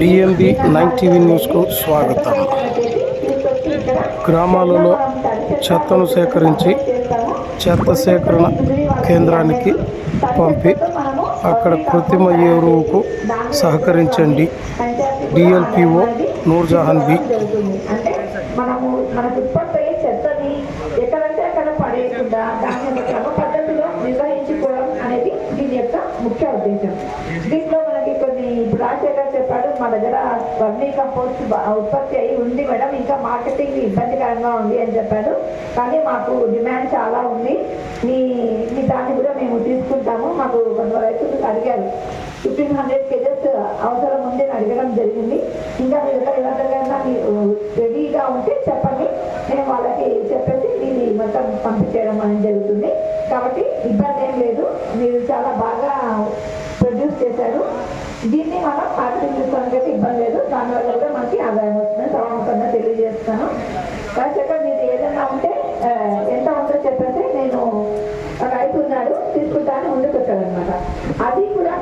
DMB nine TV న్యూస్కు స్వాగతం. గ్రామాలలో చెత్తను సేకరించి చెత్త సేకరణ కేంద్రానికి పంపి అక్కడ కృత్రిమ ఎరువుకు సహకరించండి. డిఎల్పిఓ నూర్జహాన్ బి. మనము చెత్తని ఎక్కడంటే అక్కడ పడేయకుండా దాన్ని క్రమ పద్ధతిలో నిర్వహించుకోవడం అనేది దీని యొక్క ముఖ్య ఉద్దేశం. మా దగ్గర వర్మీ కంపోస్ట్ ఉత్పత్తి అయ్యి ఉంది మేడం. ఇంకా మార్కెటింగ్ ఇబ్బందికరంగా ఉంది అని చెప్పాడు కానీ మాకు డిమాండ్ చాలా ఉంది. మీ మీ దాన్ని కూడా మేము తీసుకుంటాము. మాకు కొంత రైతులు అడిగారు. ఫిఫ్టీన్ హండ్రెడ్ కేజెస్ అవసరం ఉంది అని అడగడం జరిగింది. ఇంకా మీ దగ్గర ఎవరికైనా రెడీగా ఉంటే చెప్పండి. మేము వాళ్ళకి చెప్పేసి మీది మొత్తం పంపించేయడం అనేది జరుగుతుంది. కాబట్టి ఇబ్బంది ఏం లేదు. మీరు చాలా బాగా ప్రొడ్యూస్ చేశారు. దీన్ని మనం మార్కెటింగ్ అయితే ఇబ్బంది లేదు. దానివల్ల కూడా మనకి ఆదాయం వస్తుంది సమాంతంగా తెలియజేస్తాను. కాసేపు మీరు ఏదైనా ఉంటే ఎంత ఉందో చెప్పేసి నేను ఒక రైతు ఉన్నాడు తీసుకుంటాను ముందుకు వచ్చాడనమాట అది కూడా